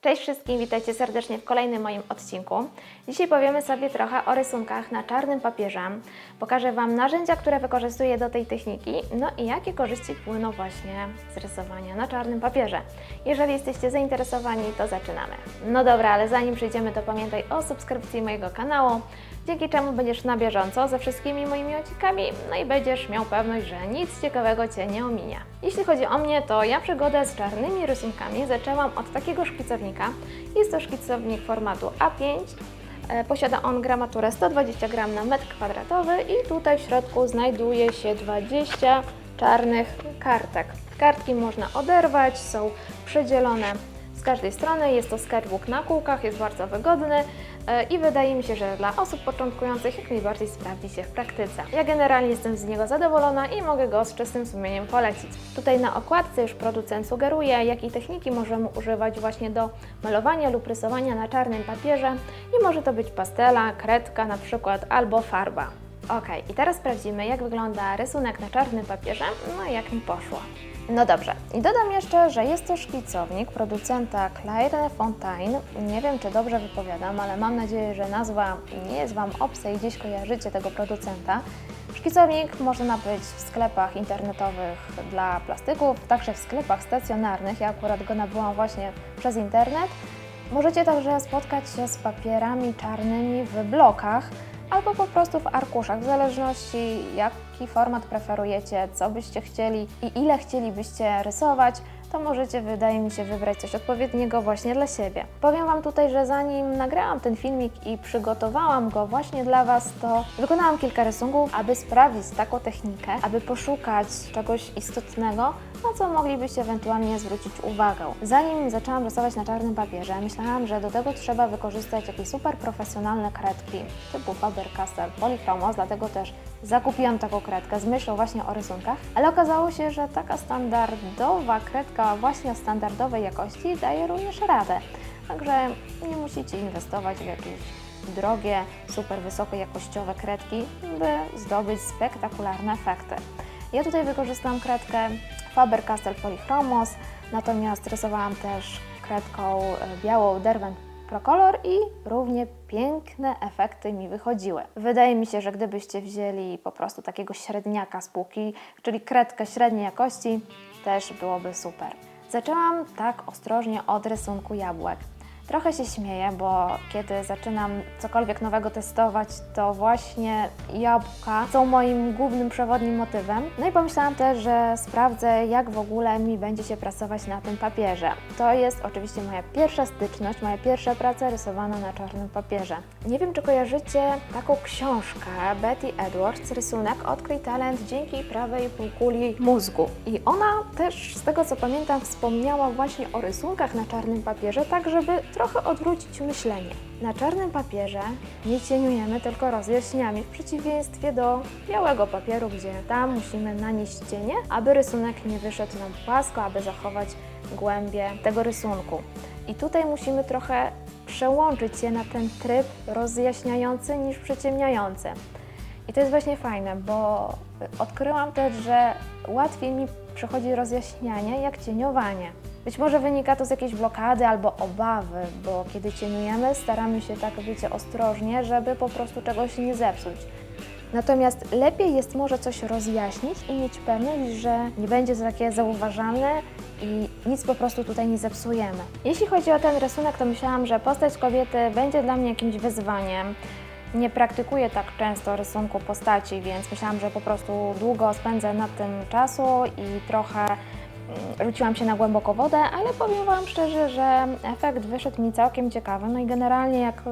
Cześć wszystkim, witajcie serdecznie w kolejnym moim odcinku. Dzisiaj powiemy sobie trochę o rysunkach na czarnym papierze. Pokażę Wam narzędzia, które wykorzystuję do tej techniki, no i jakie korzyści płyną właśnie z rysowania na czarnym papierze. Jeżeli jesteście zainteresowani, to zaczynamy. No dobra, ale zanim przejdziemy, to pamiętaj o subskrypcji mojego kanału, dzięki czemu będziesz na bieżąco ze wszystkimi moimi odcinkami, no i będziesz miał pewność, że nic ciekawego Cię nie ominie. Jeśli chodzi o mnie, to ja przygodę z czarnymi rysunkami zaczęłam od takiego szkicownika. Jest to szkicownik formatu A5. E, Posiada on gramaturę 120 gram na metr kwadratowy i tutaj w środku znajduje się 20 czarnych kartek. Kartki można oderwać, są przedzielone z każdej strony. Jest to sketchbook na kółkach, jest bardzo wygodny i wydaje mi się, że dla osób początkujących jak najbardziej sprawdzi się w praktyce. Ja generalnie jestem z niego zadowolona i mogę go z czystym sumieniem polecić. Tutaj na okładce już producent sugeruje, jakiej techniki możemy używać właśnie do malowania lub rysowania na czarnym papierze i może to być pastela, kredka na przykład albo farba. Ok, i teraz sprawdzimy, jak wygląda rysunek na czarnym papierze, no i jak mi poszło. No dobrze, i dodam jeszcze, że jest to szkicownik producenta Claire Fontaine. Nie wiem, czy dobrze wypowiadam, ale mam nadzieję, że nazwa nie jest Wam obca i gdzieś kojarzycie tego producenta. Szkicownik można nabyć w sklepach internetowych dla plastyków, także w sklepach stacjonarnych. Ja akurat go nabyłam właśnie przez internet. Możecie także spotkać się z papierami czarnymi w blokach albo po prostu w arkuszach, w zależności jaki format preferujecie, co byście chcieli i ile chcielibyście rysować, to możecie, wydaje mi się, wybrać coś odpowiedniego właśnie dla siebie. Powiem Wam tutaj, że zanim nagrałam ten filmik i przygotowałam go właśnie dla Was, to wykonałam kilka rysunków, aby sprawdzić taką technikę, aby poszukać czegoś istotnego, na co moglibyście ewentualnie zwrócić uwagę. Zanim zaczęłam rysować na czarnym papierze, myślałam, że do tego trzeba wykorzystać jakieś super profesjonalne kredki typu Faber-Castell Polychromos, dlatego też zakupiłam taką kredkę z myślą właśnie o rysunkach, ale okazało się, że taka standardowa kredka właśnie standardowej jakości daje również radę. Także nie musicie inwestować w jakieś drogie, super wysokojakościowe kredki, by zdobyć spektakularne efekty. Ja tutaj wykorzystałam kredkę Faber-Castell Polychromos, natomiast rysowałam też kredką e, białą Derwent Procolor i równie piękne efekty mi wychodziły. Wydaje mi się, że gdybyście wzięli po prostu takiego średniaka z półki, czyli kredkę średniej jakości, też byłoby super. Zaczęłam tak ostrożnie od rysunku jabłek. Trochę się śmieję, bo kiedy zaczynam cokolwiek nowego testować, to właśnie jabłka są moim głównym przewodnim motywem. No i pomyślałam też, że sprawdzę, jak w ogóle mi będzie się pracować na tym papierze. To jest oczywiście moja pierwsza styczność, moja pierwsza praca rysowana na czarnym papierze. Nie wiem, czy kojarzycie taką książkę Betty Edwards, rysunek Odkryj talent dzięki prawej półkuli mózgu. I ona też, z tego co pamiętam, wspomniała właśnie o rysunkach na czarnym papierze, tak żeby trochę odwrócić myślenie. Na czarnym papierze nie cieniujemy, tylko rozjaśniamy, w przeciwieństwie do białego papieru, gdzie tam musimy nanieść cienie, aby rysunek nie wyszedł nam płasko, aby zachować głębię tego rysunku. I tutaj musimy trochę przełączyć się na ten tryb rozjaśniający niż przyciemniający. I to jest właśnie fajne, bo odkryłam też, że łatwiej mi przychodzi rozjaśnianie jak cieniowanie. Być może wynika to z jakiejś blokady albo obawy, bo kiedy cieniujemy, staramy się tak, wiecie, ostrożnie, żeby po prostu czegoś nie zepsuć. Natomiast lepiej jest może coś rozjaśnić i mieć pewność, że nie będzie to takie zauważalne i nic po prostu tutaj nie zepsujemy. Jeśli chodzi o ten rysunek, to myślałam, że postać kobiety będzie dla mnie jakimś wyzwaniem. Nie praktykuję tak często rysunku postaci, więc myślałam, że po prostu długo spędzę nad tym czasu i trochę rzuciłam się na głęboką wodę, ale powiem Wam szczerze, że efekt wyszedł mi całkiem ciekawy. No i generalnie jak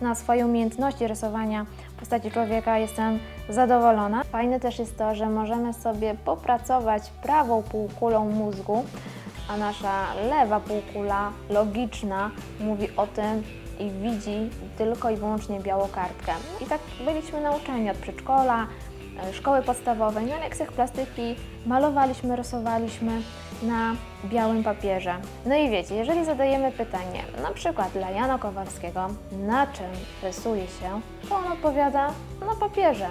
na swoje umiejętności rysowania postaci człowieka jestem zadowolona. Fajne też jest to, że możemy sobie popracować prawą półkulą mózgu, a nasza lewa półkula logiczna mówi o tym i widzi tylko i wyłącznie białą kartkę. I tak byliśmy nauczeni od przedszkola, szkoły podstawowej, na lekcjach plastyki malowaliśmy, rysowaliśmy na białym papierze. No i wiecie, jeżeli zadajemy pytanie, na przykład dla Jana Kowalskiego, na czym rysuje się, to on odpowiada na papierze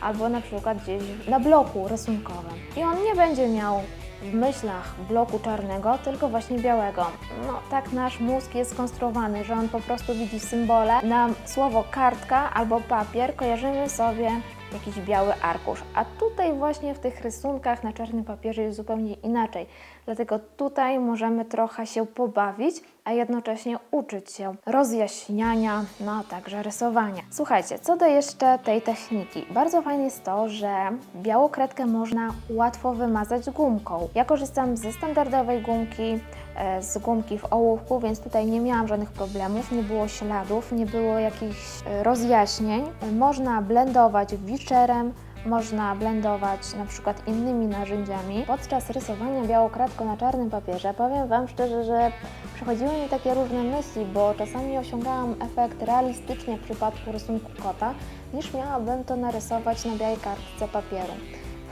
albo na przykład gdzieś na bloku rysunkowym. I on nie będzie miał w myślach bloku czarnego, tylko właśnie białego. No tak nasz mózg jest skonstruowany, że on po prostu widzi symbole. Na słowo kartka albo papier kojarzymy sobie jakiś biały arkusz, a tutaj właśnie w tych rysunkach na czarnym papierze jest zupełnie inaczej. Dlatego tutaj możemy trochę się pobawić, a jednocześnie uczyć się rozjaśniania, no a także rysowania. Słuchajcie, co do jeszcze tej techniki. Bardzo fajne jest to, że białą kredkę można łatwo wymazać gumką. Ja korzystam ze standardowej gumki, e, z gumki w ołówku, więc tutaj nie miałam żadnych problemów, nie było śladów, nie było jakichś e, rozjaśnień. Można blendować wiczerem, można blendować na przykład innymi narzędziami. Podczas rysowania białą kredką na czarnym papierze powiem Wam szczerze, że przychodziły mi takie różne myśli, bo czasami osiągałam efekt realistycznie w przypadku rysunku kota, niż miałabym to narysować na białej kartce papieru.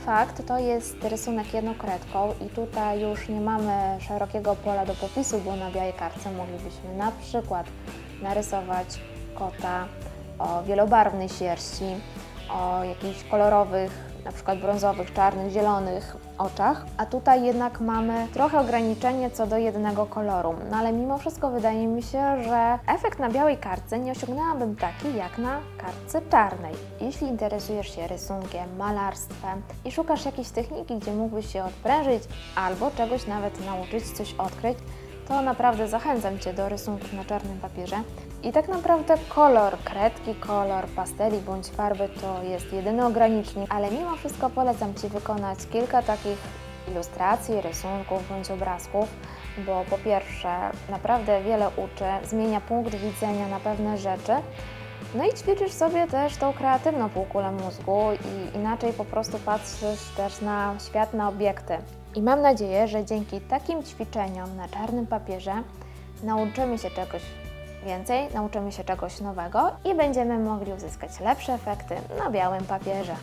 Fakt to jest rysunek jednokredką i tutaj już nie mamy szerokiego pola do popisu, bo na białej kartce moglibyśmy na przykład narysować kota o wielobarwnej sierści, o jakichś kolorowych, na przykład brązowych, czarnych, zielonych oczach, a tutaj jednak mamy trochę ograniczenie co do jednego koloru. No ale mimo wszystko wydaje mi się, że efekt na białej kartce nie osiągnęłabym taki jak na kartce czarnej. Jeśli interesujesz się rysunkiem, malarstwem i szukasz jakiejś techniki, gdzie mógłbyś się odprężyć albo czegoś nawet nauczyć, coś odkryć, to naprawdę zachęcam Cię do rysunków na czarnym papierze. I tak naprawdę kolor kredki, kolor pasteli bądź farby to jest jedyny ogranicznik, ale mimo wszystko polecam Ci wykonać kilka takich ilustracji, rysunków bądź obrazków, bo po pierwsze naprawdę wiele uczy, zmienia punkt widzenia na pewne rzeczy, no i ćwiczysz sobie też tą kreatywną półkulę mózgu i inaczej po prostu patrzysz też na świat, na obiekty. I mam nadzieję, że dzięki takim ćwiczeniom na czarnym papierze nauczymy się czegoś więcej, nauczymy się czegoś nowego i będziemy mogli uzyskać lepsze efekty na białym papierze.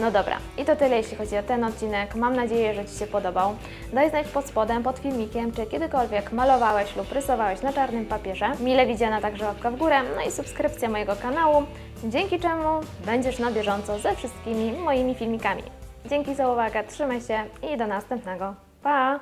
No dobra, i to tyle jeśli chodzi o ten odcinek. Mam nadzieję, że Ci się podobał. Daj znać pod spodem, pod filmikiem, czy kiedykolwiek malowałeś lub rysowałeś na czarnym papierze. Mile widziana także łapka w górę, no i subskrypcja mojego kanału, dzięki czemu będziesz na bieżąco ze wszystkimi moimi filmikami. Dzięki za uwagę, trzymaj się i do następnego. Pa!